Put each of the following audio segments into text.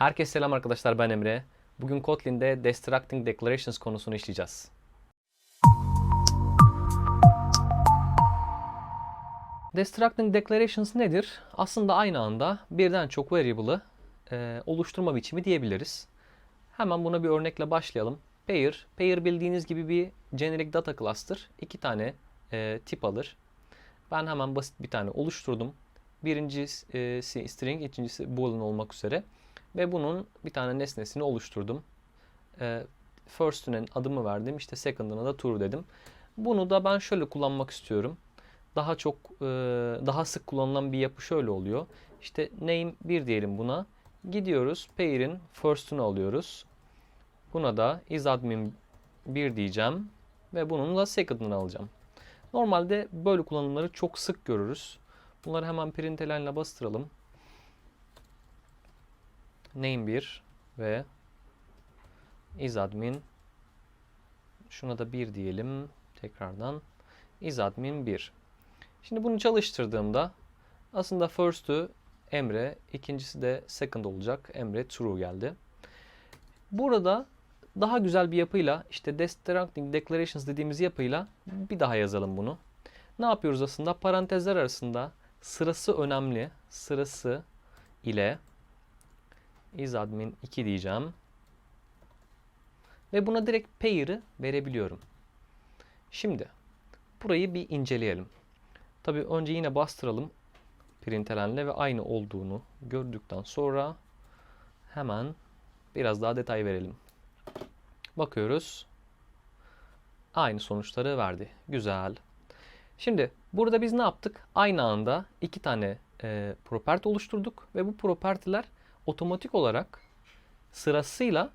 Herkese selam arkadaşlar ben Emre. Bugün Kotlin'de Destructing Declarations konusunu işleyeceğiz. Destructing Declarations nedir? Aslında aynı anda birden çok variable'ı e, oluşturma biçimi diyebiliriz. Hemen buna bir örnekle başlayalım. Pair, pair bildiğiniz gibi bir generic data class'tır. İki tane e, tip alır. Ben hemen basit bir tane oluşturdum. Birincisi string, ikincisi boolean olmak üzere. Ve bunun bir tane nesnesini oluşturdum. E, first'üne adımı verdim. İşte second'ına da true dedim. Bunu da ben şöyle kullanmak istiyorum. Daha çok, e, daha sık kullanılan bir yapı şöyle oluyor. İşte name 1 diyelim buna. Gidiyoruz pair'in first'ünü alıyoruz. Buna da isadmin 1 diyeceğim. Ve bunun da second'ını alacağım. Normalde böyle kullanımları çok sık görürüz. Bunları hemen println bastıralım. Name 1 ve isadmin şuna da 1 diyelim tekrardan isadmin 1. Şimdi bunu çalıştırdığımda aslında first'ü Emre, ikincisi de second olacak. Emre true geldi. Burada daha güzel bir yapıyla işte destructing declarations dediğimiz yapıyla bir daha yazalım bunu. Ne yapıyoruz aslında? Parantezler arasında sırası önemli. Sırası ile isadmin 2 diyeceğim. Ve buna direkt pair'ı verebiliyorum. Şimdi burayı bir inceleyelim. Tabii önce yine bastıralım println'le ve aynı olduğunu gördükten sonra hemen biraz daha detay verelim. Bakıyoruz. Aynı sonuçları verdi. Güzel. Şimdi burada biz ne yaptık? Aynı anda iki tane e, property oluşturduk ve bu propertiler otomatik olarak sırasıyla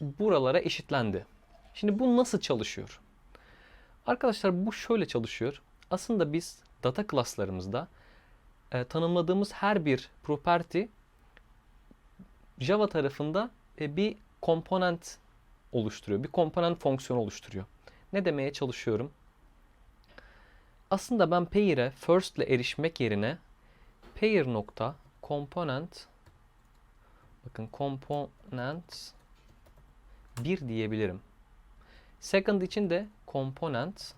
buralara eşitlendi. Şimdi bu nasıl çalışıyor? Arkadaşlar bu şöyle çalışıyor. Aslında biz data class'larımızda e, tanımladığımız her bir property Java tarafında e, bir komponent oluşturuyor. Bir komponent fonksiyonu oluşturuyor. Ne demeye çalışıyorum? Aslında ben pair'e first ile erişmek yerine pair nokta component bakın component 1 diyebilirim. Second için de component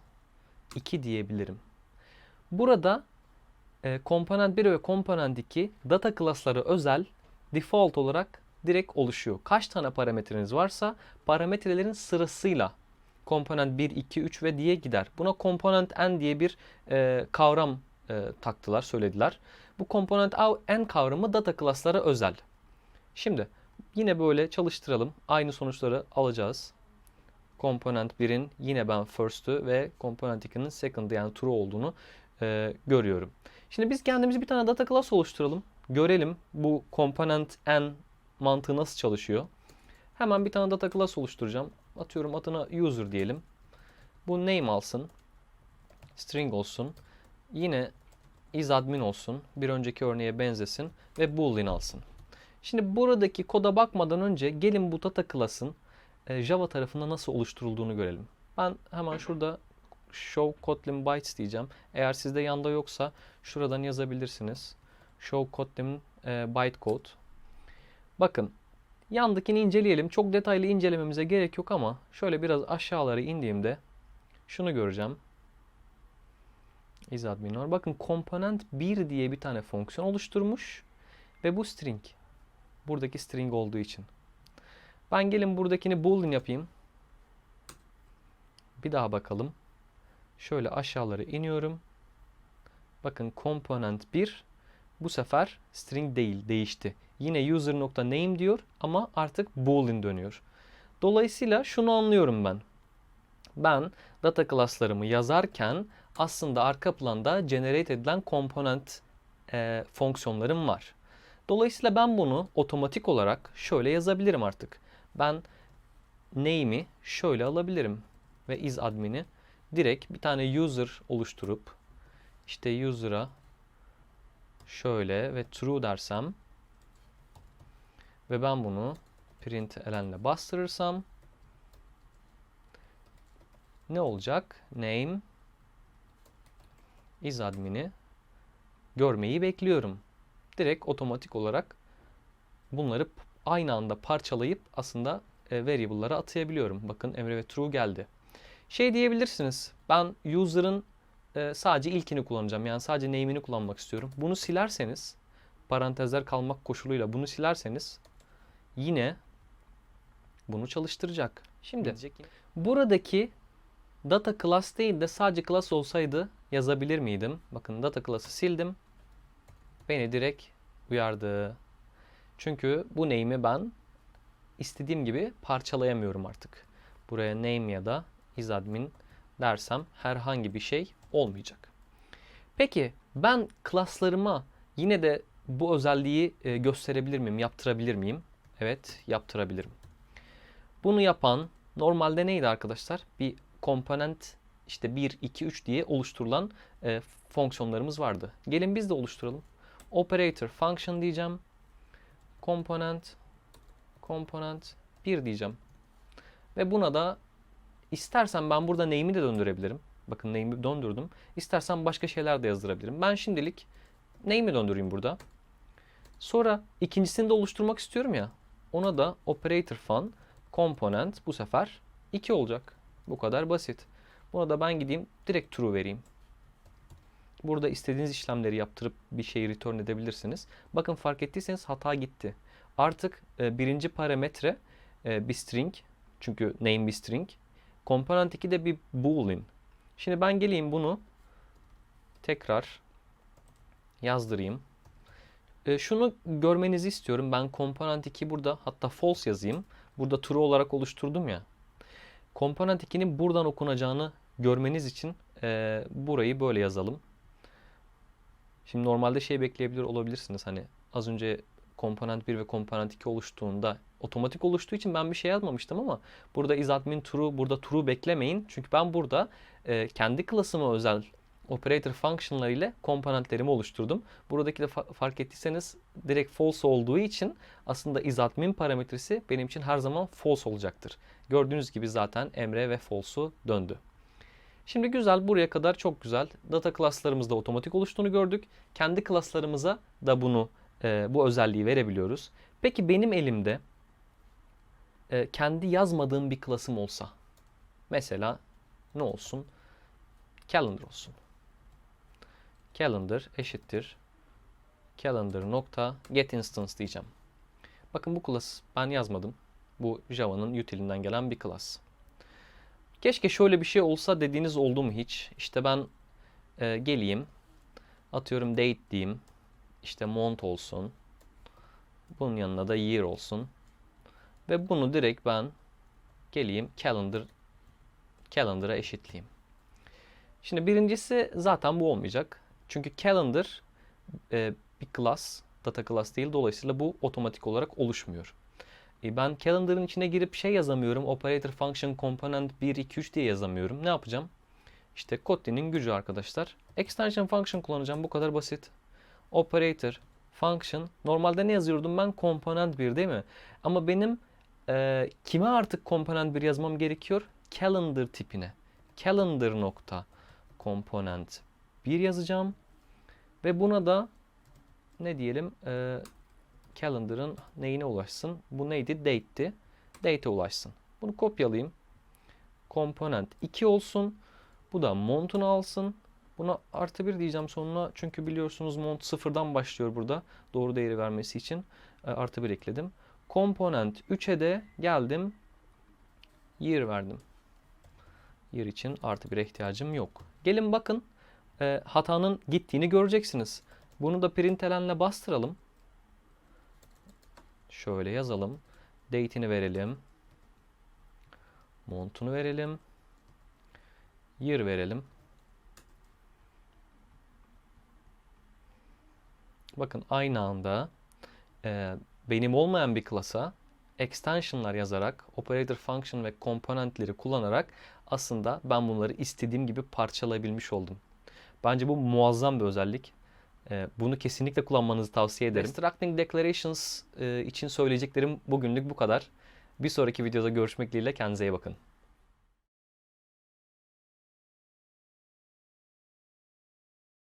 2 diyebilirim. Burada e, component 1 ve component 2 data class'ları özel default olarak direkt oluşuyor. Kaç tane parametreniz varsa parametrelerin sırasıyla komponent 1, 2, 3 ve diye gider. Buna komponent n diye bir e, kavram e, taktılar, söylediler. Bu komponent n kavramı data class'lara özel. Şimdi yine böyle çalıştıralım. Aynı sonuçları alacağız. Komponent 1'in yine ben first'ü ve komponent 2'nin second'ı yani true olduğunu e, görüyorum. Şimdi biz kendimize bir tane data class oluşturalım. Görelim bu komponent n mantığı nasıl çalışıyor. Hemen bir tane data class oluşturacağım. Atıyorum adına user diyelim. Bu name alsın. String olsun. Yine isadmin olsun. Bir önceki örneğe benzesin. Ve boolean alsın. Şimdi buradaki koda bakmadan önce gelin bu data class'ın e, Java tarafında nasıl oluşturulduğunu görelim. Ben hemen şurada show kotlin bytes diyeceğim. Eğer sizde yanda yoksa şuradan yazabilirsiniz. Show kotlin e, bytecode. Bakın yandakini inceleyelim. Çok detaylı incelememize gerek yok ama şöyle biraz aşağılara indiğimde şunu göreceğim. isadminor. Bakın komponent 1 diye bir tane fonksiyon oluşturmuş ve bu string. Buradaki string olduğu için. Ben gelin buradakini boolean yapayım. Bir daha bakalım. Şöyle aşağılara iniyorum. Bakın komponent 1 bu sefer string değil değişti. Yine user.name diyor ama artık boolean dönüyor. Dolayısıyla şunu anlıyorum ben. Ben data class'larımı yazarken aslında arka planda generate edilen komponent e, fonksiyonlarım var. Dolayısıyla ben bunu otomatik olarak şöyle yazabilirim artık. Ben name'i şöyle alabilirim ve isadmin'i direkt bir tane user oluşturup işte user'a şöyle ve true dersem ve ben bunu print elenle bastırırsam ne olacak? Name isadmin'i görmeyi bekliyorum. Direkt otomatik olarak bunları aynı anda parçalayıp aslında e, variable'lara atayabiliyorum. Bakın Emre ve True geldi. Şey diyebilirsiniz. Ben user'ın e, sadece ilkini kullanacağım. Yani sadece name'ini kullanmak istiyorum. Bunu silerseniz parantezler kalmak koşuluyla bunu silerseniz yine bunu çalıştıracak. Şimdi buradaki data class değil de sadece class olsaydı yazabilir miydim? Bakın data class'ı sildim. Beni direkt uyardı. Çünkü bu name'i ben istediğim gibi parçalayamıyorum artık. Buraya name ya da isadmin dersem herhangi bir şey olmayacak. Peki ben klaslarıma yine de bu özelliği e, gösterebilir miyim, yaptırabilir miyim? Evet, yaptırabilirim. Bunu yapan normalde neydi arkadaşlar? Bir komponent işte 1, 2, 3 diye oluşturulan e, fonksiyonlarımız vardı. Gelin biz de oluşturalım. Operator function diyeceğim. Component component 1 diyeceğim. Ve buna da istersen ben burada name'i de döndürebilirim. Bakın name'i döndürdüm. İstersen başka şeyler de yazdırabilirim. Ben şimdilik name'i döndüreyim burada. Sonra ikincisini de oluşturmak istiyorum ya. Ona da operator fun component bu sefer 2 olacak. Bu kadar basit. Buna da ben gideyim direkt true vereyim. Burada istediğiniz işlemleri yaptırıp bir şeyi return edebilirsiniz. Bakın fark ettiyseniz hata gitti. Artık e, birinci parametre e, bir string. Çünkü name bir string. Komponent 2 de bir boolean. Şimdi ben geleyim bunu tekrar yazdırayım. E, şunu görmenizi istiyorum. Ben komponent 2 burada hatta false yazayım. Burada true olarak oluşturdum ya. Komponent 2'nin buradan okunacağını görmeniz için e, burayı böyle yazalım. Şimdi normalde şey bekleyebilir olabilirsiniz. Hani az önce komponent 1 ve komponent 2 oluştuğunda otomatik oluştuğu için ben bir şey yazmamıştım ama burada isadmin true, burada true beklemeyin. Çünkü ben burada e, kendi klasıma özel operator function'lar ile komponentlerimi oluşturdum. Buradaki de fa- fark ettiyseniz direkt false olduğu için aslında isadmin parametresi benim için her zaman false olacaktır. Gördüğünüz gibi zaten Emre ve false'u döndü. Şimdi güzel buraya kadar çok güzel. Data class'larımızda otomatik oluştuğunu gördük. Kendi class'larımıza da bunu e, bu özelliği verebiliyoruz. Peki benim elimde e, kendi yazmadığım bir class'ım olsa mesela ne olsun? Calendar olsun. Calendar eşittir calendar nokta get instance diyeceğim. Bakın bu class ben yazmadım. Bu Java'nın utilinden gelen bir class. Keşke şöyle bir şey olsa dediğiniz oldu mu hiç? İşte ben e, geleyim, atıyorum date diyeyim, işte month olsun, bunun yanına da year olsun ve bunu direkt ben geleyim calendar calendar'a eşitleyeyim. Şimdi birincisi zaten bu olmayacak. Çünkü calendar e, bir class, data class değil. Dolayısıyla bu otomatik olarak oluşmuyor. E, ben calendar'ın içine girip şey yazamıyorum. Operator function component 1, 2, 3 diye yazamıyorum. Ne yapacağım? İşte Kotlin'in gücü arkadaşlar. Extension function kullanacağım. Bu kadar basit. Operator function. Normalde ne yazıyordum ben? Component 1 değil mi? Ama benim e, kime artık component 1 yazmam gerekiyor? Calendar tipine. Calendar nokta component 1 yazacağım. Ve buna da ne diyelim? E, calendar'ın neyine ulaşsın? Bu neydi? Date'ti. Date'e ulaşsın. Bunu kopyalayayım. Komponent 2 olsun. Bu da mont'unu alsın. Buna artı 1 diyeceğim sonuna. Çünkü biliyorsunuz mont sıfırdan başlıyor burada. Doğru değeri vermesi için e, artı 1 ekledim. Komponent 3'e de geldim. Year verdim. Year için artı 1'e ihtiyacım yok. Gelin bakın e, hatanın gittiğini göreceksiniz. Bunu da println'le bastıralım. Şöyle yazalım. Date'ini verelim. Mont'unu verelim. Year verelim. Bakın aynı anda e, benim olmayan bir klasa extensionlar yazarak, operator function ve komponentleri kullanarak aslında ben bunları istediğim gibi parçalayabilmiş oldum. Bence bu muazzam bir özellik. E, bunu kesinlikle kullanmanızı tavsiye ederim. Extracting Declarations e, için söyleyeceklerim bugünlük bu kadar. Bir sonraki videoda görüşmek dileğiyle kendinize iyi bakın.